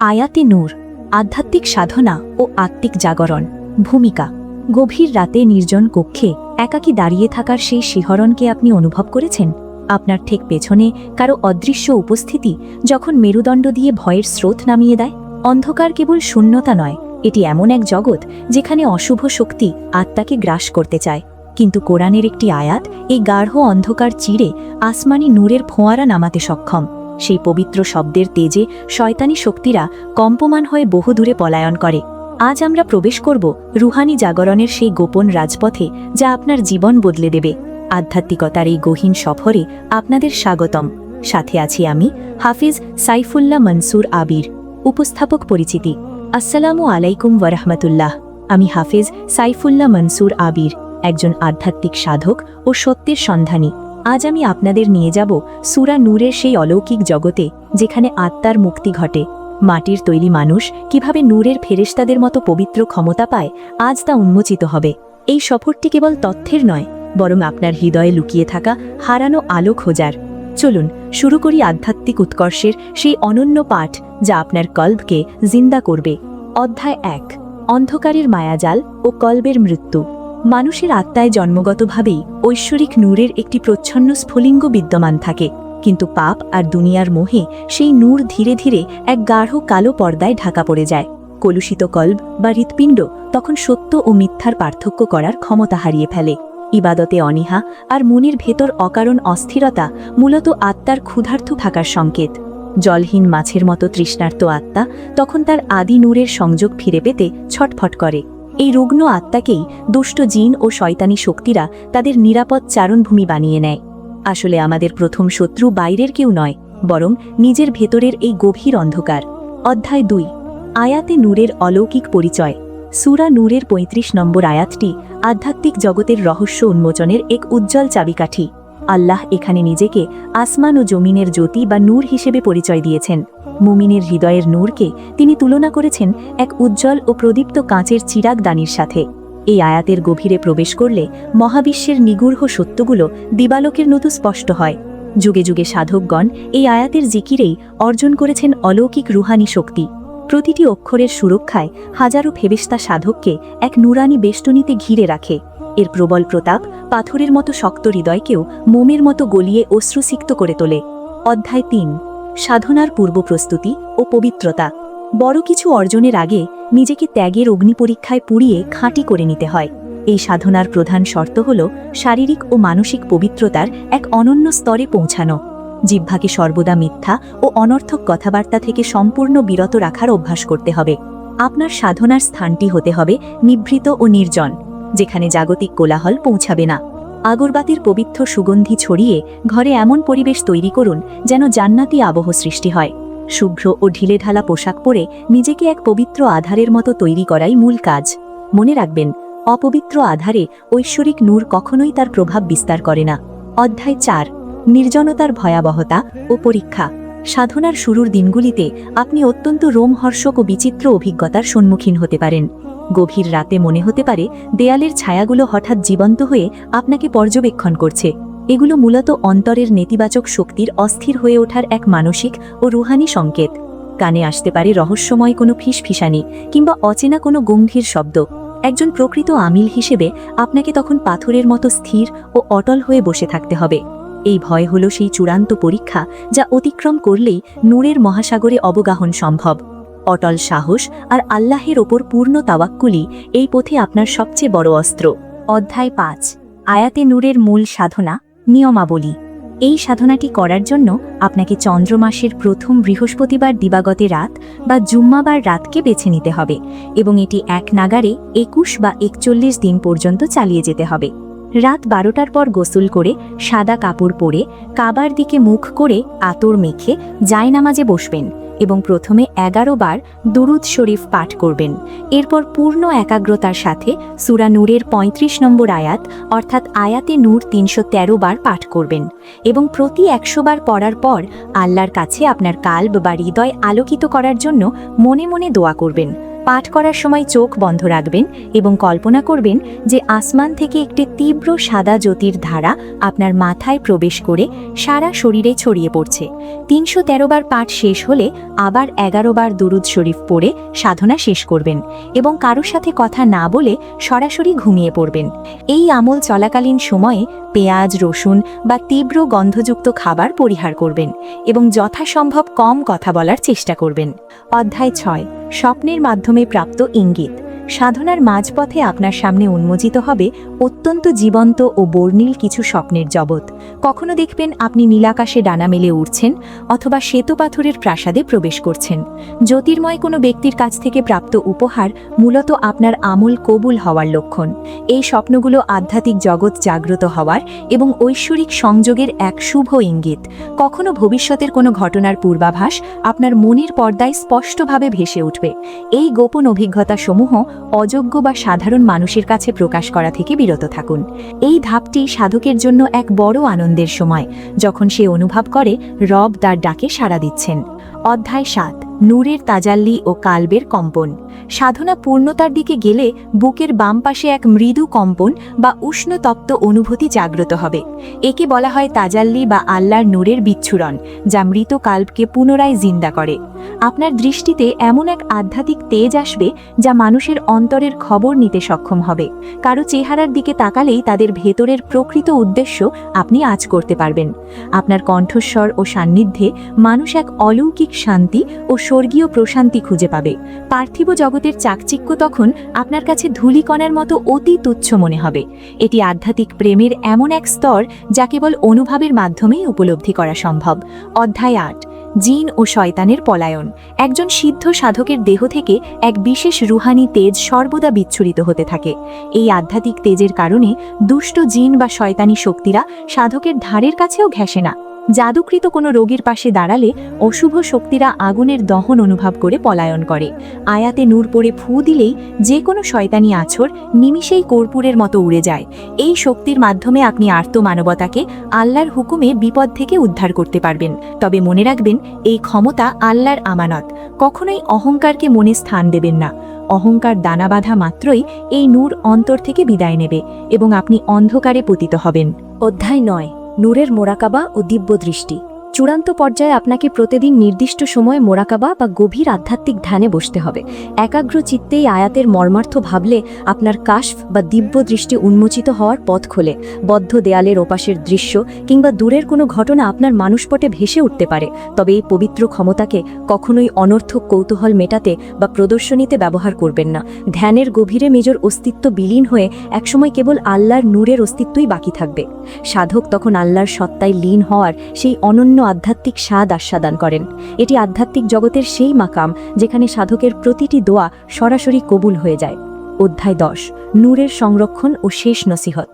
আয়াতে নূর, আধ্যাত্মিক সাধনা ও আত্মিক জাগরণ, ভূমিকা। গভীর রাতে নির্জন কক্ষে একাকী দাঁড়িয়ে থাকার সেই শিহরণকে আপনি অনুভব করেছেন? আপনার ঠিক পেছনে কারও অদৃশ্য উপস্থিতি যখন মেরুদণ্ড দিয়ে ভয়ের স্রোত নামিয়ে দেয়? অন্ধকার কেবল শূন্যতা নয়, এটি এমন এক জগৎ যেখানে অশুভ শক্তি আত্মাকে গ্রাস করতে চায়। কিন্তু কোরআনের একটি আয়াত এই গাঢ় অন্ধকার চিরে আসমানি নূরের ফোঁয়ারা নামাতে সক্ষম। সেই পবিত্র শব্দের তেজে শয়তানি শক্তিরা কম্পমান হয়ে বহুদূরে পলায়ন করে। আজ আমরা প্রবেশ করব রুহানি জাগরণের সেই গোপন রাজপথে যা আপনার জীবন বদলে দেবে। আধ্যাত্মিকতার এই গহীন সফরে আপনাদের স্বাগতম। সাথে আছি আমি হাফিজ সাইফুল্লাহ মনসুর আবির, উপস্থাপক পরিচিতি। আসসালামু আলাইকুম ওয়ারহমতুল্লাহ। আমি হাফিজ সাইফুল্লাহ মনসুর আবির, একজন আধ্যাত্মিক সাধক ও সত্যের সন্ধানী। আজ আমি আপনাদের নিয়ে যাব সুরা নূরের সেই অলৌকিক জগতে, যেখানে আত্মার মুক্তি ঘটে। মাটির তৈরি মানুষ কীভাবে নূরের ফেরেশতাদের মতো পবিত্র ক্ষমতা পায়, আজ তা উন্মোচিত হবে। এই সফরটি কেবল তথ্যের নয়, বরং আপনার হৃদয়ে লুকিয়ে থাকা হারানো আলো খোঁজার। চলুন, শুরু করি আধ্যাত্মিক উৎকর্ষের সেই অনন্য পাঠ, যা আপনার কল্বকে জিন্দা করবে। অধ্যায় এক, অন্ধকারের মায়াজাল ও কল্বের মৃত্যু। মানুষের আত্মায় জন্মগতভাবেই ঐশ্বরিক নূরের একটি প্রচ্ছন্ন স্ফুলিঙ্গ বিদ্যমান থাকে, কিন্তু পাপ আর দুনিয়ার মোহে সেই নূর ধীরে ধীরে এক গাঢ় কালো পর্দায় ঢাকা পড়ে যায়। কলুষিত কল্ব বা হৃৎপিণ্ড তখন সত্য ও মিথ্যার পার্থক্য করার ক্ষমতা হারিয়ে ফেলে। ইবাদতে অনীহা আর মনের ভেতর অকারণ অস্থিরতা মূলত আত্মার ক্ষুধার্থ থাকার সংকেত। জলহীন মাছের মতো তৃষ্ণার্ত আত্মা তখন তার আদি নূরের সংযোগ ফিরে পেতে ছটফট করে। এই রুগ্ন আত্মাকেই দুষ্ট জিন ও শয়তানি শক্তিরা তাদের নিরাপদ চারণভূমি বানিয়ে নেয়। আসলে আমাদের প্রথম শত্রু বাইরের কেউ নয়, বরং নিজের ভেতরের এই গভীর অন্ধকার। অধ্যায় দুই। আয়াতে নূরের অলৌকিক পরিচয়। সুরা নূরের ৩৫ নম্বর আয়াতটি আধ্যাত্মিক জগতের রহস্য উন্মোচনের এক উজ্জ্বল চাবিকাঠি। আল্লাহ এখানে নিজেকে আসমান ও জমিনের জ্যোতি বা নূর হিসেবে পরিচয় দিয়েছেন। মুমিনের হৃদয়ের নূরকে তিনি তুলনা করেছেন এক উজ্জ্বল ও প্রদীপ্ত কাঁচের চিরাগ দানির সাথে। এই আয়াতের গভীরে প্রবেশ করলে মহাবিশ্বের নিগূঢ় সত্যগুলো দিবালোকের মতো স্পষ্ট হয়। যুগে যুগে সাধকগণ এই আয়াতের জিকিরেই অর্জন করেছেন অলৌকিক রুহানি শক্তি। প্রতিটি অক্ষরের সুরক্ষায় হাজারো ফেবেস্তা সাধককে এক নুরানি বেষ্টনীতে ঘিরে রাখে। এর প্রবল প্রতাপ পাথরের মতো শক্ত হৃদয়কেও মোমের মতো গলিয়ে অশ্রুসিক্ত করে তোলে। অধ্যায় তিন সাধনার পূর্ব প্রস্তুতি ও পবিত্রতা। বড় কিছু অর্জনের আগে নিজেকে ত্যাগের অগ্নি পরীক্ষায় পুড়িয়ে খাঁটি করে নিতে হয়। এই সাধনার প্রধান শর্ত হল শারীরিক ও মানসিক পবিত্রতার এক অনন্য স্তরে পৌঁছানো। জিহ্বাকে সর্বদা মিথ্যা ও অনর্থক কথাবার্তা থেকে সম্পূর্ণ বিরত রাখার অভ্যাস করতে হবে। আপনার সাধনার স্থানটি হতে হবে নিভৃত ও নির্জন, যেখানে জাগতিক কোলাহল পৌঁছাবে না। আগরবাতির পবিত্র সুগন্ধি ছড়িয়ে ঘরে এমন পরিবেশ তৈরি করুন যেন জান্নাতি আবহ সৃষ্টি হয়। শুভ্র ও ঢিলেঢালা পোশাক পরে নিজেকে এক পবিত্র আধারের মতো তৈরি করাই মূল কাজ। মনে রাখবেন, অপবিত্র আধারে ঐশ্বরিক নূর কখনোই তার প্রভাব বিস্তার করে না। অধ্যায় চার, নির্জনতার ভয়াবহতা ও পরীক্ষা। সাধনার শুরুর দিনগুলিতে আপনি অত্যন্ত রোমহর্ষক ও বিচিত্র অভিজ্ঞতার সম্মুখীন হতে পারেন। গভীর রাতে মনে হতে পারে দেয়ালের ছায়াগুলো হঠাৎ জীবন্ত হয়ে আপনাকে পর্যবেক্ষণ করছে। এগুলো মূলত অন্তরের নেতিবাচক শক্তির অস্থির হয়ে ওঠার এক মানসিক ও রুহানি সংকেত। কানে আসতে পারে রহস্যময় কোনো ফিসফিসানি কিংবা অচেনা কোনো গম্ভীর শব্দ। একজন প্রকৃত আমিল হিসেবে আপনাকে তখন পাথরের মতো স্থির ও অটল হয়ে বসে থাকতে হবে। এই ভয় হল সেই চূড়ান্ত পরীক্ষা যা অতিক্রম করলেই নূরের মহাসাগরে অবগাহন সম্ভব। অটল সাহস আর আল্লাহের ওপর পূর্ণ তাওয়াক্কুলি এই পথে আপনার সবচেয়ে বড় অস্ত্র। অধ্যায় পাঁচ। আয়াতে নূরের মূল সাধনা, নিয়মাবলী। এই সাধনাটি করার জন্য আপনাকে চন্দ্রমাসের প্রথম বৃহস্পতিবার দিবাগতে রাত বা জুম্মাবার রাতকে বেছে নিতে হবে এবং এটি এক নাগারে একুশ বা একচল্লিশ দিন পর্যন্ত চালিয়ে যেতে হবে। রাত বারোটার পর গোসল করে সাদা কাপড় পরে কাবার দিকে মুখ করে আতর মেখে জায়নামাজে বসবেন এবং প্রথমে এগারো বার দুরুদ শরীফ পাঠ করবেন। এরপর পূর্ণ একাগ্রতার সাথে সুরা নূরের ৩৫ নম্বর আয়াত, অর্থাৎ আয়াতে নূর তিনশো তেরো বার পাঠ করবেন এবং প্রতি একশো বার পড়ার পর আল্লাহর কাছে আপনার কাল্ব বা হৃদয় আলোকিত করার জন্য মনে মনে দোয়া করবেন। পাঠ করার সময় চোখ বন্ধ রাখবেন এবং কল্পনা করবেন যে আসমান থেকে একটি তীব্র সাদা জ্যোতির ধারা আপনার মাথায় প্রবেশ করে সারা শরীরে ছড়িয়ে পড়ছে। তিনশো তেরো বার পাঠ শেষ হলে আবার এগারো বার দুরুদ শরীফ পড়ে সাধনা শেষ করবেন এবং কারোর সাথে কথা না বলে সরাসরি ঘুমিয়ে পড়বেন। এই আমল চলাকালীন সময়ে পেঁয়াজ, রসুন বা তীব্র গন্ধযুক্ত খাবার পরিহার করবেন এবং যথাসম্ভব কম কথা বলার চেষ্টা করবেন। অধ্যায় ছয়। স্বপ্নের মাধ্যমে প্রাপ্ত ইঙ্গিত। সাধনার মাঝপথে আপনার সামনে উন্মোচিত হবে অত্যন্ত জীবন্ত ও বর্ণিল কিছু স্বপ্নের জগৎ। কখনো দেখবেন আপনি নীলাকাশে ডানা মেলে উঠছেন অথবা শ্বেতপাথরের প্রাসাদে প্রবেশ করছেন। জ্যোতির্ময় কোনো ব্যক্তির কাছ থেকে প্রাপ্ত উপহার মূলত আপনার আমূল কবুল হওয়ার লক্ষণ। এই স্বপ্নগুলো আধ্যাত্মিক জগৎ জাগ্রত হওয়ার এবং ঐশ্বরিক সংযোগের এক শুভ ইঙ্গিত। কখনো ভবিষ্যতের কোনো ঘটনার পূর্বাভাস আপনার মনের পর্দায় স্পষ্টভাবে ভেসে উঠবে। এই গোপন অভিজ্ঞতা সমূহ অযোগ্য বা সাধারণ মানুষের কাছে প্রকাশ করা থেকে বিরত থাকুন। এই ধাপটি সাধকের জন্য এক বড় আনন্দের সময়, যখন সে অনুভব করে রব তার ডাকে সাড়া দিচ্ছেন। অধ্যায় সাত। নূরের তাজাল্লি ও কালবের কম্পন। সাধনা পূর্ণতার দিকে গেলে বুকের বাম পাশে এক মৃদু কম্পন বা উষ্ণতপ্ত অনুভূতি জাগ্রত হবে। একে বলা হয় তাজাল্লি বা আল্লাহর নূরের বিচ্ছুরণ, যা মৃত কাল্পকে পুনরায় জিন্দা করে। আপনার দৃষ্টিতে এমন এক আধ্যাত্মিক তেজ আসবে যা মানুষের অন্তরের খবর নিতে সক্ষম হবে। কারও চেহারার দিকে তাকালেই তাদের ভেতরের প্রকৃত উদ্দেশ্য আপনি আজ করতে পারবেন। আপনার কণ্ঠস্বর ও সান্নিধ্যে মানুষ এক অলৌকিক শান্তি ও স্বর্গীয় প্রশান্তি খুঁজে পাবে। পার্থিব জগতের চাকচিক্য তখন আপনার কাছে ধূলিকণার মতো অতি তুচ্ছ মনে হবে। এটি আধ্যাত্মিক প্রেমের এমন এক স্তর যা কেবল অনুভবের মাধ্যমেই উপলব্ধি করা সম্ভব। অধ্যায় আট, জিন ও শয়তানের পলায়ন। একজন সিদ্ধ সাধকের দেহ থেকে এক বিশেষ রুহানি তেজ সর্বদা বিচ্ছুরিত হতে থাকে। এই আধ্যাত্মিক তেজের কারণে দুষ্ট জিন বা শয়তানি শক্তিরা সাধকের ধারের কাছেও ঘেঁষে না। জাদুকৃত কোনো রোগীর পাশে দাঁড়ালে অশুভ শক্তিরা আগুনের দহন অনুভব করে পলায়ন করে। আয়াতে নূর পরে ফু দিলেই যে কোনো শয়তানি আছর নিমিষেই কর্পূরের মতো উড়ে যায়। এই শক্তির মাধ্যমে আপনি আর্ত মানবতাকে আল্লাহর হুকুমে বিপদ থেকে উদ্ধার করতে পারবেন। তবে মনে রাখবেন, এই ক্ষমতা আল্লাহর আমানত। কখনোই অহংকারকে মনে স্থান দেবেন না। অহংকার দানা বাঁধা মাত্রই এই নূর অন্তর থেকে বিদায় নেবে এবং আপনি অন্ধকারে পতিত হবেন। অধ্যায় নয়। নূরের মোরাকাবা ও দিব্য দৃষ্টি চূড়ান্ত পর্যায়ে আপনাকে প্রতিদিন নির্দিষ্ট সময়ে মোরাকাবা বা গভীর আধ্যাত্মিক ধ্যানে বসতে হবে। একাগ্র চিত্তেই আয়াতের মর্মার্থ ভাবলে আপনার কাশফ বা দিব্য দৃষ্টি উন্মোচিত হওয়ার পথ খোলে। বদ্ধ দেয়ালের ওপাশের দৃশ্য কিংবা দূরের কোনো ঘটনা আপনার মানুষপটে ভেসে উঠতে পারে। তবে এই পবিত্র ক্ষমতাকে কখনোই অনর্থক কৌতূহল মেটাতে বা প্রদর্শনীতে ব্যবহার করবেন না। ধ্যানের গভীরে মেজর অস্তিত্ব বিলীন হয়ে একসময় কেবল আল্লাহর নূরের অস্তিত্বই বাকি থাকবে। সাধক তখন আল্লাহর সত্তায় লীন হওয়ার সেই অনন্য আধ্যাত্মিক স্বাদ আস্বাদান করেন। এটি আধ্যাত্মিক জগতের সেই মাকাম যেখানে সাধকের প্রতিটি দোয়া সরাসরি কবুল হয়ে যায়। অধ্যায় দশ, নূরের সংরক্ষণ ও শেষ নসিহত।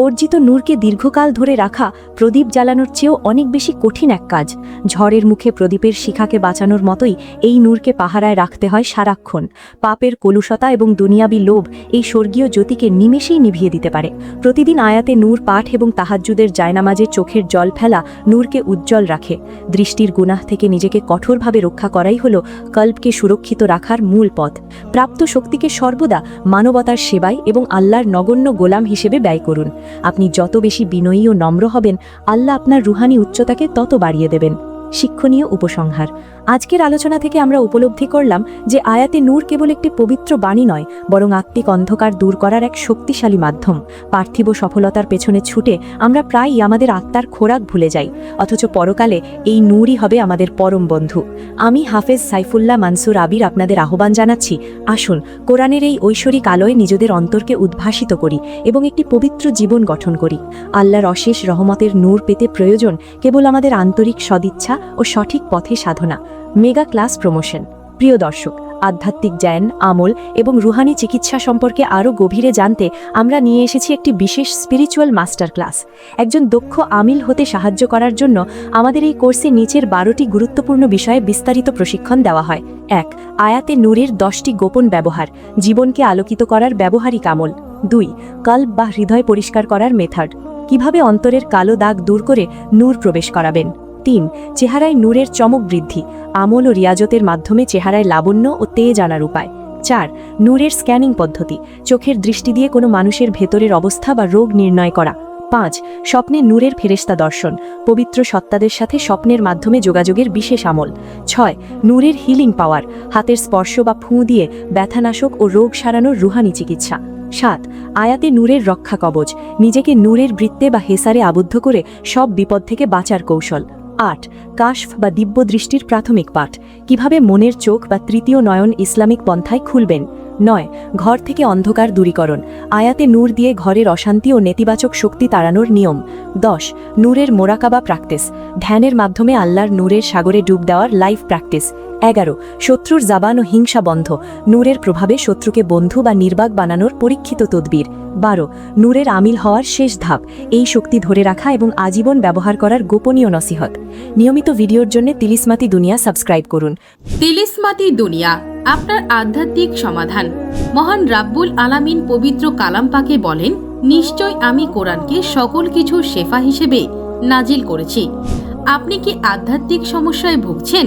অর্জিত নূরকে দীর্ঘকাল ধরে রাখা প্রদীপ জ্বালানোর চেয়েও অনেক বেশি কঠিন এক কাজ। ঝড়ের মুখে প্রদীপের শিখাকে বাঁচানোর মতোই এই নূরকে পাহারায় রাখতে হয় সারাক্ষণ। পাপের কলুষতা এবং দুনিয়াবি লোভ এই স্বর্গীয় জ্যোতিকে নিমেষেই নিভিয়ে দিতে পারে। প্রতিদিন আয়াতে নূর পাঠ এবং তাহাজ্জুদের জায়নামাজে চোখের জল ফেলা নূরকে উজ্জ্বল রাখে। দৃষ্টির গুনাহ থেকে নিজেকে কঠোরভাবে রক্ষা করাই হল কল্পকে সুরক্ষিত রাখার মূল পথ। প্রাপ্ত শক্তিকে সর্বদা মানবতার সেবায় এবং আল্লাহর নগণ্য গোলাম হিসেবে ব্যয় করুন। আপনি যত বেশি বিনয়ী ও নম্র হবেন, আল্লাহ আপনার রুহানি উচ্চতাকে তত বাড়িয়ে দেবেন। শিক্ষণীয় উপসংহার। আজকের আলোচনা থেকে আমরা উপলব্ধি করলাম যে আয়াতে নূর কেবল একটি পবিত্র বাণী নয়, বরং আত্মিক অন্ধকার দূর করার এক শক্তিশালী মাধ্যম। পার্থিব সফলতার পেছনে ছুটে আমরা প্রায়ই আমাদের আত্মার খোরাক ভুলে যাই, অথচ পরকালে এই নূরই হবে আমাদের পরম বন্ধু। আমি হাফেজ সাইফুল্লাহ মানসুর আবির আপনাদের আহ্বান জানাচ্ছি, আসুন কোরআনের এই ঐশ্বরিক আলোয় নিজেদের অন্তরকে উদ্ভাসিত করি এবং একটি পবিত্র জীবন গঠন করি। আল্লাহর অশেষ রহমতের নূর পেতে প্রয়োজন কেবল আমাদের আন্তরিক সদিচ্ছা ও সঠিক পথে সাধনা। Mega class promotion. প্রিয় দর্শক, আধ্যাত্মিক জ্ঞান, আমল এবং রুহানি চিকিৎসা সম্পর্কে আরও গভীরে জানতে আমরা নিয়ে এসেছি একটি বিশেষ স্পিরিচুয়াল মাস্টার ক্লাস একজন দক্ষ আমিল হতে সাহায্য করার জন্য আমাদের এই কোর্সে নিচের বারোটি গুরুত্বপূর্ণ বিষয়ে বিস্তারিত প্রশিক্ষণ দেওয়া হয়। এক, আয়াতে নূরের দশটি গোপন ব্যবহার, জীবনকে আলোকিত করার ব্যবহারিক আমল। দুই, কল্প বা হৃদয় পরিষ্কার করার মেথড কীভাবে অন্তরের কালো দাগ দূর করে নূর প্রবেশ করাবেন? তিন, চেহারায় নূরের চমক বৃদ্ধি, আমল ও রিয়াজতের মাধ্যমে চেহারায় লাবণ্য ও তেজ আনার উপায়। চার, নূরের স্ক্যানিং পদ্ধতি, চোখের দৃষ্টি দিয়ে কোনো মানুষের ভেতরের অবস্থা বা রোগ নির্ণয় করা। পাঁচ, স্বপ্নে নূরের ফেরেস্তা দর্শন, পবিত্র সত্তাদের সাথে স্বপ্নের মাধ্যমে যোগাযোগের বিশেষ আমল। ছয়, নূরের হিলিং পাওয়ার হাতের স্পর্শ বা ফুঁ দিয়ে ব্যথানাশক ও রোগ সারানোর রুহানি চিকিৎসা। সাত, আয়াতে নূরের রক্ষা কবচ, নিজেকে নূরের বৃত্তে বা হেসারে আবদ্ধ করে সব বিপদ থেকে বাঁচার কৌশল। আট, কাশফ বা দিব্য দৃষ্টির প্রাথমিক পাঠ। কীভাবে মনের চোখ বা তৃতীয় নয়ন ইসলামিক পন্থায় খুলবেন? নয়, ঘর থেকে অন্ধকার দূরীকরণ। আয়াতে নূর দিয়ে ঘরের অশান্তি ও নেতিবাচক শক্তি তাড়ানোর নিয়ম। দশ, নূরের মোরাকাবা প্র্যাকটিস। ধ্যানের মাধ্যমে আল্লাহর নূরের সাগরে ডুব দেওয়ার লাইফ প্র্যাকটিস। এগারো, শত্রুর জাবান ও হিংসা বন্ধ। নূরের প্রভাবে শত্রুকে বন্ধু বা নির্বাক বানানোর পরীক্ষিত তদবির। বারো, নূরের আমিল হওয়ার শেষ ধাপ। এই শক্তি ধরে রাখা এবং আজীবন ব্যবহার করার গোপনীয় নসিহত। নিয়মিত ভিডিওর জন্য তিলিসমাতি দুনিয়া সাবস্ক্রাইব করুন। তিলিসমাতি দুনিয়া, আপনার আধ্যাত্মিক সমাধান। মহান রাব্বুল আলামিন পবিত্র কালাম পাকে বলেন, নিশ্চয় আমি কোরআনকে সকল কিছু শেফা হিসেবে নাজিল করেছি। আপনি কি আধ্যাত্মিক সমস্যায় ভুগছেন?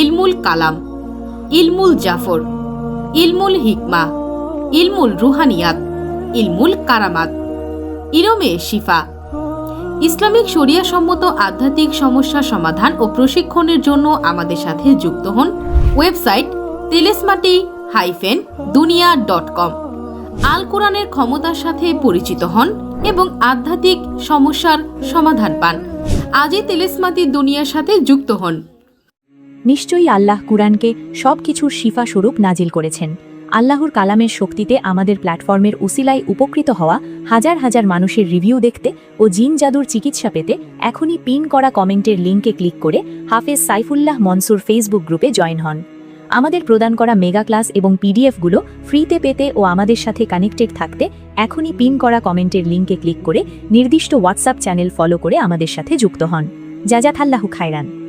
ইলমুল কালাম, ইলমুল জাফর, ইলমুল হিকমা, ইলমুল রুহানিয়াত, ইলমুল কারামাত। ইরমে শিফা, ইসলামিক শরিয়া সম্মত আধ্যাত্মিক সমস্যা সমাধান ও প্রশিক্ষণের জন্য আমাদের সাথে যুক্ত হন website Telesmati hyphen Duniya dot com. আল কোরআনের ক্ষমতার সাথে পরিচিত হন এবং আধ্যাত্মিক সমস্যার সমাধান পান। আজই তেলেসমাতি দুনিয়ার সাথে যুক্ত হন। নিশ্চয়ই আল্লাহ কুরআনকে সব কিছুর শিফা স্বরূপ নাজিল করেছেন। আল্লাহর কালামের শক্তিতে আমাদের প্ল্যাটফর্মের উসিলায় উপকৃত হওয়া হাজার হাজার মানুষের রিভিউ দেখতে ও জিন জাদুর চিকিৎসা পেতে এখনই পিন করা কমেন্টের লিঙ্কে ক্লিক করে হাফেজ সাইফুল্লাহ মনসুর ফেসবুক গ্রুপে জয়েন হন। আমাদের প্রদান করা মেগা ক্লাস এবং পিডিএফগুলো ফ্রিতে পেতে ও আমাদের সাথে কানেক্টেড থাকতে এখনই পিন করা কমেন্টের লিঙ্কে ক্লিক করে নির্দিষ্ট হোয়াটসঅ্যাপ চ্যানেল ফলো করে আমাদের সাথে যুক্ত হন। জাজাথাল্লাহু খায়রান।